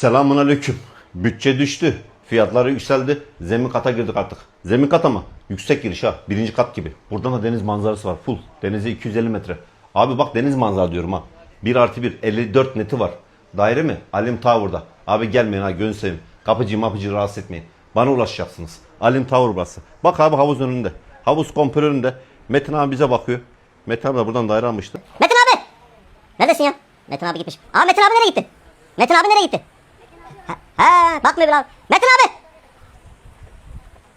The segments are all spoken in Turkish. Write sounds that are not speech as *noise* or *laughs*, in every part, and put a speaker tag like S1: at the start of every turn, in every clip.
S1: Selamun aleyküm. Bütçe düştü. Fiyatları yükseldi. Zemin kata girdik artık. Zemin kat ama yüksek giriş ha. Birinci kat gibi. Buradan da deniz manzarası var. Full. Denize 250 metre. Abi bak deniz manzara diyorum ha. 1 artı 1. 54 neti var. Daire mi? Alim Tower'da. Abi gelmeyin ha gözünü seveyim. Kapıcı mapıcı rahatsız etmeyin. Bana ulaşacaksınız. Alim Tower burası. Bak abi havuz önünde. Havuz komple önünde. Metin abi bize bakıyor. Metin abi de buradan daire almıştı.
S2: Metin abi! Neredesin ya? Metin abi gitmiş. Aa Metin abi nereye gitti? Metin abi nereye gitti? Ha, ha bakmıyor bile abi. Metin abi!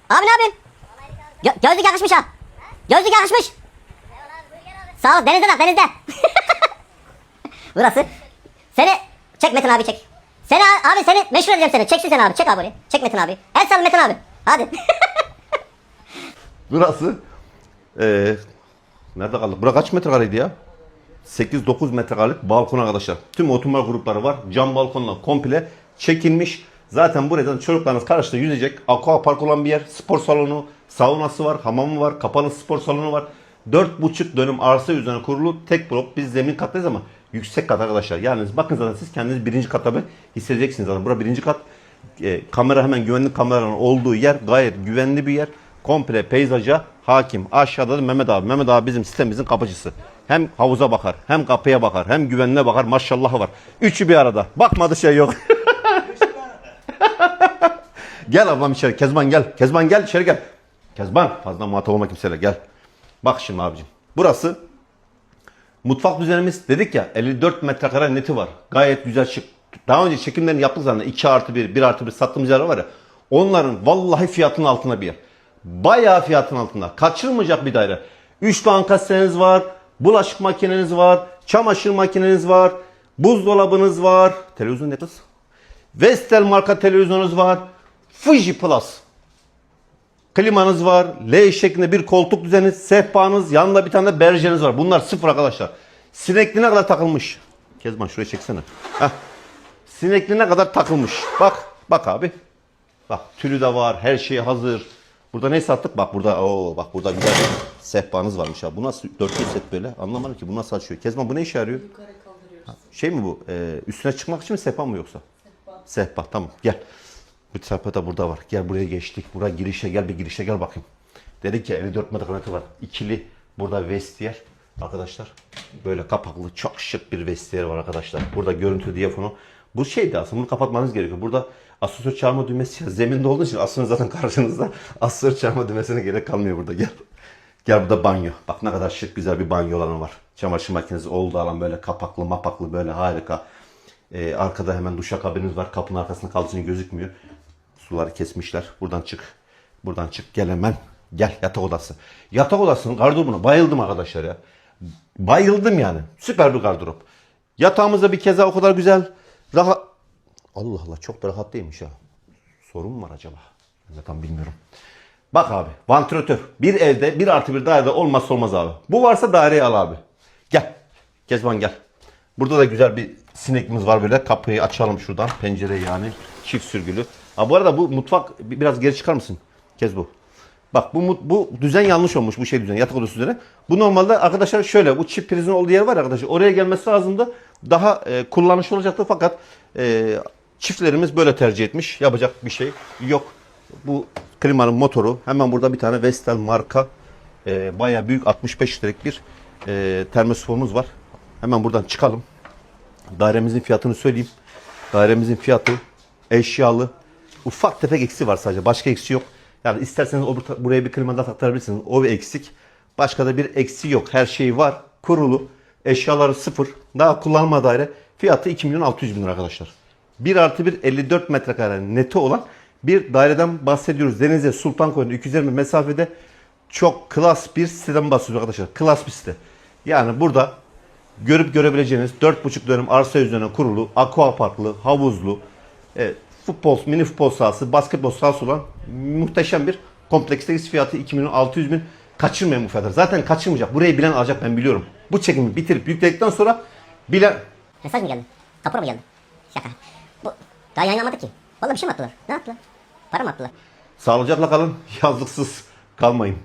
S2: Abi ne yapıyorsun? Gö- gözlük yakışmış ha. Gözlük yakışmış. Sağ ol denizde bak denizde. *laughs* Burası. Seni çek Metin abi çek. Seni abi seni meşhur edeceğim seni. Çeksin seni abi. Çek abi oraya. Çek Metin abi. El sal Metin abi. Hadi. *laughs*
S1: Burası eee nerede kaldık? Bura kaç metrekareydi ya? 8-9 metrekarelik balkon arkadaşlar. Tüm oturma grupları var. Cam balkonla komple çekilmiş. Zaten buradan çocuklarınız karşıda yüzecek. Aqua park olan bir yer. Spor salonu, saunası var, hamamı var, kapalı spor salonu var. 4,5 dönüm arsa üzerine kurulu tek blok. Biz zemin kattayız ama yüksek kat arkadaşlar. Yani bakın zaten siz kendiniz birinci katta bir hissedeceksiniz zaten. Bura birinci kat. E, kamera hemen güvenlik kameraların olduğu yer. Gayet güvenli bir yer. Komple peyzaja hakim. Aşağıda da Mehmet abi. Mehmet abi bizim sitemimizin kapıcısı. Hem havuza bakar, hem kapıya bakar, hem güvenliğe bakar. Maşallahı var. Üçü bir arada. Bakmadı şey yok. *laughs* gel ablam içeri. Kezban gel. Kezban gel içeri gel. Kezban fazla muhatap olma kimseyle gel. Bak şimdi abicim. Burası Mutfak düzenimiz dedik ya 54 metrekare neti var. Gayet güzel şık. Daha önce çekimlerini yaptık zaten 2 artı 1, 1 artı 1 sattığımız yerler var ya. Onların vallahi fiyatının altında bir yer. Bayağı fiyatın altında. Kaçırmayacak bir daire. 3 bankaseniz var. Bulaşık makineniz var. Çamaşır makineniz var. Buzdolabınız var. Televizyon ne kız? Vestel marka televizyonunuz var. Fuji Plus. Klimanız var. L şeklinde bir koltuk düzeni, sehpanız, yanında bir tane de berjeniz var. Bunlar sıfır arkadaşlar. Sinekliğine kadar takılmış. Kezban şuraya çeksene. Heh. Sinekliğine kadar takılmış. Bak, bak abi. Bak tülü de var, her şey hazır. Burada ne sattık? Bak burada, oo bak burada güzel bir sehpanız varmış abi. Bu nasıl dörtlü set böyle? Anlamadım ki bu nasıl açıyor. Kezban bu ne işe yarıyor? Ha, Şey mi bu? Ee, üstüne çıkmak için mi sehpa mı yoksa? Sehpa tamam gel. Bir sehpa da burada var. Gel buraya geçtik. Buraya girişe gel bir girişe gel bakayım. Dedik ya 54 metrekare var. İkili burada vestiyer. Arkadaşlar böyle kapaklı çok şık bir vestiyer var arkadaşlar. Burada görüntü diyafonu. Bu şeydi aslında bunu kapatmanız gerekiyor. Burada asansör çağırma düğmesi zeminde olduğu için aslında zaten *laughs* karşınızda asansör çağırma düğmesine gerek kalmıyor burada. Gel. Gel burada banyo. Bak ne kadar şık güzel bir banyo alanı var. Çamaşır makinesi olduğu alan böyle kapaklı mapaklı böyle harika. Ee, arkada hemen duşakabinimiz var. Kapının arkasında kaldığı gözükmüyor. Suları kesmişler. Buradan çık. Buradan çık. Gel hemen. Gel yatak odası. Yatak odasının gardırobuna bayıldım arkadaşlar ya. Bayıldım yani. Süper bir gardırop. Yatağımız da bir keza o kadar güzel. Rahat. Allah Allah çok da rahat değilmiş ha. Sorun mu var acaba? Ben tam bilmiyorum. Bak abi vantilatör. Bir evde bir artı bir dairede olmazsa olmaz abi. Bu varsa daireyi al abi. Gel. Kezban gel. Burada da güzel bir sinekimiz var böyle. Kapıyı açalım şuradan. Pencereyi yani. Çift sürgülü. Ha, bu arada bu mutfak bi- biraz geri çıkar mısın? Kez bu. Bak bu bu düzen yanlış olmuş bu şey düzen yatak odası düzeni. Bu normalde arkadaşlar şöyle bu çift prizin olduğu yer var arkadaşlar oraya gelmesi lazımdı. Daha e, kullanışlı olacaktı fakat e, çiftlerimiz böyle tercih etmiş. Yapacak bir şey yok. Bu klimanın motoru hemen burada bir tane Vestel marka e, bayağı büyük 65 litrelik bir e, termosifomuz var. Hemen buradan çıkalım. Dairemizin fiyatını söyleyeyim. Dairemizin fiyatı eşyalı. Ufak tefek eksi var sadece. Başka eksi yok. Yani isterseniz buraya bir klima da taktırabilirsiniz. O bir eksik. Başka da bir eksi yok. Her şey var. Kurulu. Eşyaları sıfır. Daha kullanma daire. Fiyatı 2 milyon 600 bin lira arkadaşlar. 1 artı 1 54 metrekare neti olan bir daireden bahsediyoruz. Denize Sultankoyun'da 220 mesafede çok klas bir siteden bahsediyoruz arkadaşlar. Klas bir site. Yani burada görüp görebileceğiniz 4,5 dönüm arsa üzerine kurulu, aqua parklı, havuzlu, evet, futbol, mini futbol sahası, basketbol sahası olan muhteşem bir kompleksteyiz. Fiyatı 2 milyon 600 bin. Kaçırmayın bu fiyatları. Zaten kaçırmayacak. Burayı bilen alacak ben biliyorum. Bu çekimi bitirip yükledikten sonra bilen...
S2: Mesaj mı geldi? Kapora mı geldi? Şaka. Bu daha yayınlamadık ki. Vallahi bir şey mi attılar? Ne attılar? Para mı attılar?
S1: Sağlıcakla kalın, *laughs* yazlıksız kalmayın.